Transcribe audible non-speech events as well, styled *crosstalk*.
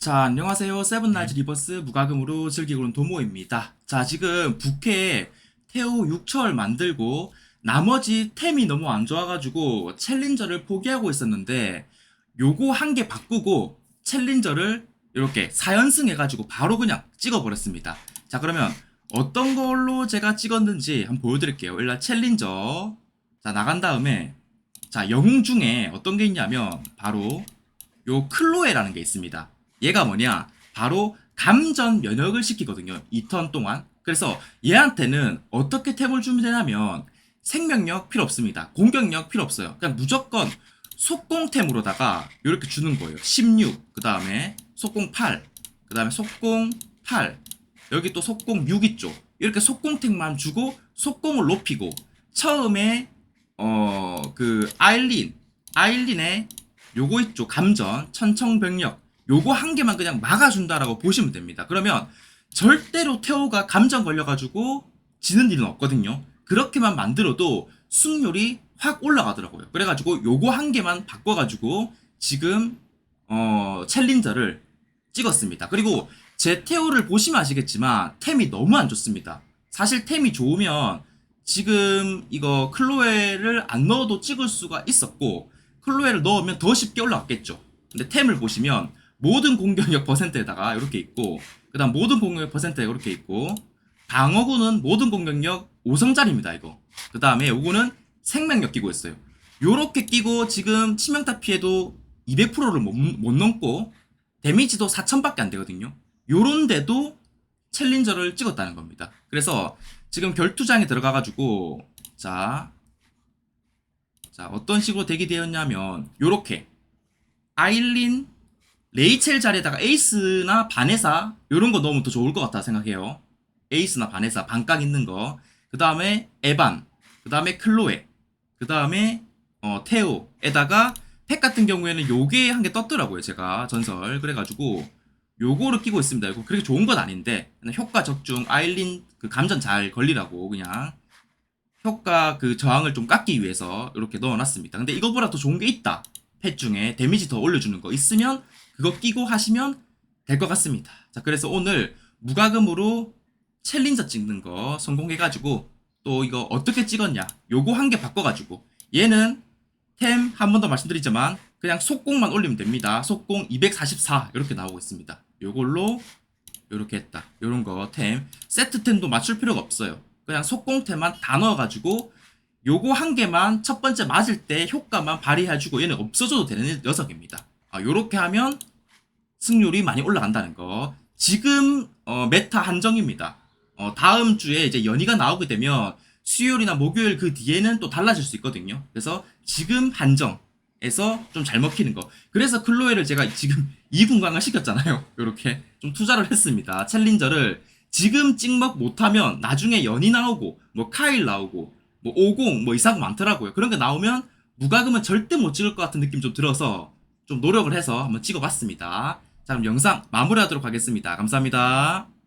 자, 안녕하세요. 세븐나이츠 리버스 무과금으로 즐기고 있는 도모입니다. 자, 지금 부캐 태오 6철 만들고 나머지 템이 너무 안 좋아가지고 챌린저를 포기하고 있었는데 요거 한 개 바꾸고 챌린저를 이렇게 4연승 해가지고 바로 그냥 찍어버렸습니다. 자, 그러면 어떤 걸로 제가 찍었는지 한번 보여드릴게요. 일단 챌린저. 자, 나간 다음에 자, 영웅 중에 어떤 게 있냐면 바로 요 클로에라는 게 있습니다. 얘가 뭐냐? 바로 감전 면역을 시키거든요. 2턴 동안. 그래서 얘한테는 어떻게 템을 주면 되냐면 생명력 필요 없습니다. 공격력 필요 없어요. 그냥 무조건 속공템으로다가 이렇게 주는 거예요. 16, 그 다음에 속공 8, 그 다음에 속공 8, 여기 또 속공 6 있죠. 이렇게 속공템만 주고 속공을 높이고 처음에 어 그 아일린 아일린의 요거 있죠 감전 천청병력 요거 한 개만 그냥 막아준다라고 보시면 됩니다. 그러면 절대로 태호가 감전 걸려가지고 지는 일은 없거든요. 그렇게만 만들어도 승률이 확 올라가더라고요. 그래가지고 요거 한 개만 바꿔가지고 지금 어 챌린저를 찍었습니다. 그리고 제 태호를 보시면 아시겠지만 템이 너무 안 좋습니다. 사실 템이 좋으면 지금 이거 클로에를 안 넣어도 찍을 수가 있었고 클로에를 넣으면 더 쉽게 올라왔겠죠. 근데 템을 보시면 모든 공격력 퍼센트에다가 이렇게 있고 그 다음 모든 공격력 퍼센트에 이렇게 있고 방어구는 모든 공격력 5성짜리입니다 이거. 그 다음에 요거는 생명력 끼고 있어요. 요렇게 끼고 지금 치명타 피해도 200%를 못, 못 넘고 데미지도 4000밖에 안 되거든요. 요런데도 챌린저를 찍었다는 겁니다. 그래서 지금 결투장에 들어가가지고 자, 자 어떤 식으로 대기 되었냐면 요렇게 아일린 레이첼 자리에다가 에이스나 바네사 요런 거 넣으면 더 좋을 것 같다 생각해요. 에이스나 바네사 반각 있는 거. 그 다음에 에반, 그 다음에 클로에, 그 다음에 어, 테오에다가 팩 같은 경우에는 요게 한 개 떴더라고요 제가 전설 그래가지고 요거를 끼고 있습니다. 이거 그렇게 좋은 건 아닌데 효과 적중 아일린 그 감전 잘 걸리라고 그냥 효과 그 저항을 좀 깎기 위해서 이렇게 넣어놨습니다. 근데 이거보다 더 좋은 게 있다. 펫 중에 데미지 더 올려주는 거 있으면 그거 끼고 하시면 될 것 같습니다. 자 그래서 오늘 무과금으로 챌린저 찍는 거 성공해가지고 또 이거 어떻게 찍었냐 요거 한 개 바꿔가지고 얘는 템 한 번 더 말씀드리지만 그냥 속공만 올리면 됩니다. 속공 244 이렇게 나오고 있습니다. 요걸로 요렇게 했다. 요런 거 템. 세트 템도 맞출 필요가 없어요. 그냥 속공템만 다 넣어가지고 요거 한 개만 첫 번째 맞을 때 효과만 발휘해주고 얘는 없어져도 되는 녀석입니다. 아, 요렇게 하면 승률이 많이 올라간다는 거. 지금 어, 메타 한정입니다. 어, 다음 주에 이제 연희가 나오게 되면 수요일이나 목요일 그 뒤에는 또 달라질 수 있거든요. 그래서 지금 한정에서 좀 잘 먹히는 거. 그래서 클로에를 제가 지금 *laughs* 2분강을 시켰잖아요. 요렇게 좀 투자를 했습니다. 챌린저를 지금 찍먹 못하면 나중에 연희 나오고 뭐 카일 나오고 뭐 50, 뭐 이상 많더라고요. 그런 게 나오면 무과금은 절대 못 찍을 것 같은 느낌 좀 들어서 좀 노력을 해서 한번 찍어봤습니다. 자 그럼 영상 마무리하도록 하겠습니다. 감사합니다.